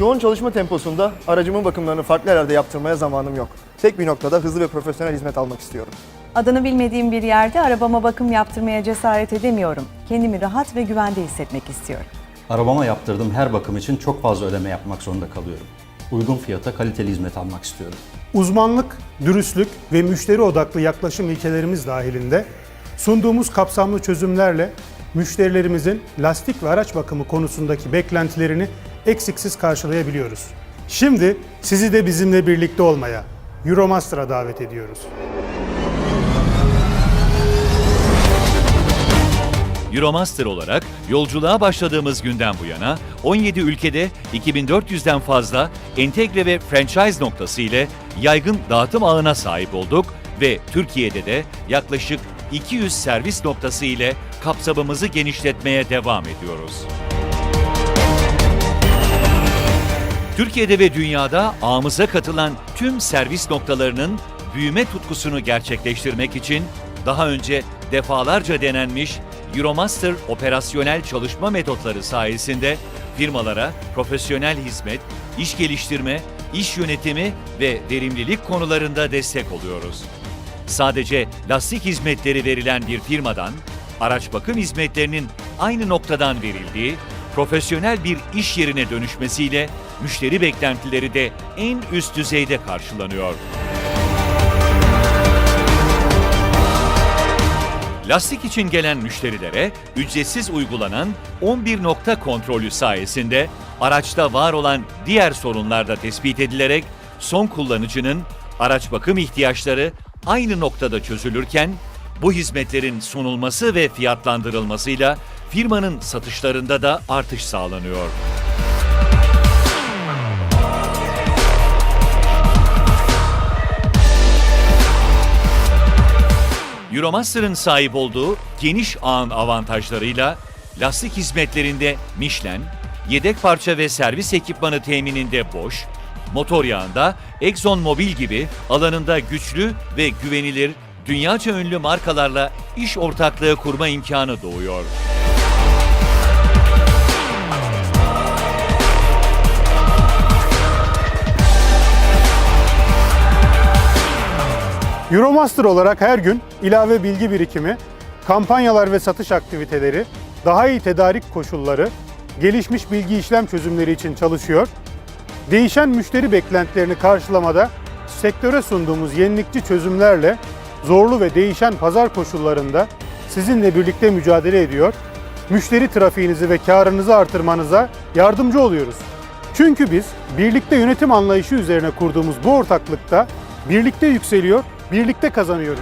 Yoğun çalışma temposunda aracımın bakımlarını farklı yerlerde yaptırmaya zamanım yok. Tek bir noktada hızlı ve profesyonel hizmet almak istiyorum. Adını bilmediğim bir yerde arabama bakım yaptırmaya cesaret edemiyorum. Kendimi rahat ve güvende hissetmek istiyorum. Arabama yaptırdığım her bakım için çok fazla ödeme yapmak zorunda kalıyorum. Uygun fiyata kaliteli hizmet almak istiyorum. Uzmanlık, dürüstlük ve müşteri odaklı yaklaşım ilkelerimiz dahilinde sunduğumuz kapsamlı çözümlerle müşterilerimizin lastik ve araç bakımı konusundaki beklentilerini eksiksiz karşılayabiliyoruz. Şimdi sizi de bizimle birlikte olmaya Euromaster'a davet ediyoruz. Euromaster olarak yolculuğa başladığımız günden bu yana 17 ülkede 2400'den fazla entegre ve franchise noktası ile yaygın dağıtım ağına sahip olduk ve Türkiye'de de yaklaşık 200 servis noktası ile kapsamımızı genişletmeye devam ediyoruz. Türkiye'de ve dünyada ağımıza katılan tüm servis noktalarının büyüme tutkusunu gerçekleştirmek için daha önce defalarca denenmiş Euromaster operasyonel çalışma metotları sayesinde firmalara profesyonel hizmet, iş geliştirme, iş yönetimi ve verimlilik konularında destek oluyoruz. Sadece lastik hizmetleri verilen bir firmadan, araç bakım hizmetlerinin aynı noktadan verildiği, profesyonel bir iş yerine dönüşmesiyle müşteri beklentileri de en üst düzeyde karşılanıyor. Lastik için gelen müşterilere ücretsiz uygulanan 11 nokta kontrolü sayesinde araçta var olan diğer sorunlar da tespit edilerek son kullanıcının araç bakım ihtiyaçları aynı noktada çözülürken bu hizmetlerin sunulması ve fiyatlandırılmasıyla firmanın satışlarında da artış sağlanıyor. Euromaster'ın sahip olduğu geniş ağın avantajlarıyla lastik hizmetlerinde Michelin, yedek parça ve servis ekipmanı temininde Bosch, motor yağında Exxon Mobil gibi alanında güçlü ve güvenilir dünyaca ünlü markalarla iş ortaklığı kurma imkanı doğuyor. Euromaster olarak her gün ilave bilgi birikimi, kampanyalar ve satış aktiviteleri, daha iyi tedarik koşulları, gelişmiş bilgi işlem çözümleri için çalışıyor. Değişen müşteri beklentilerini karşılamada sektöre sunduğumuz yenilikçi çözümlerle zorlu ve değişen pazar koşullarında sizinle birlikte mücadele ediyor. Müşteri trafiğinizi ve karınızı artırmanıza yardımcı oluyoruz. Çünkü biz birlikte yönetim anlayışı üzerine kurduğumuz bu ortaklıkta birlikte yükseliyor, birlikte kazanıyoruz.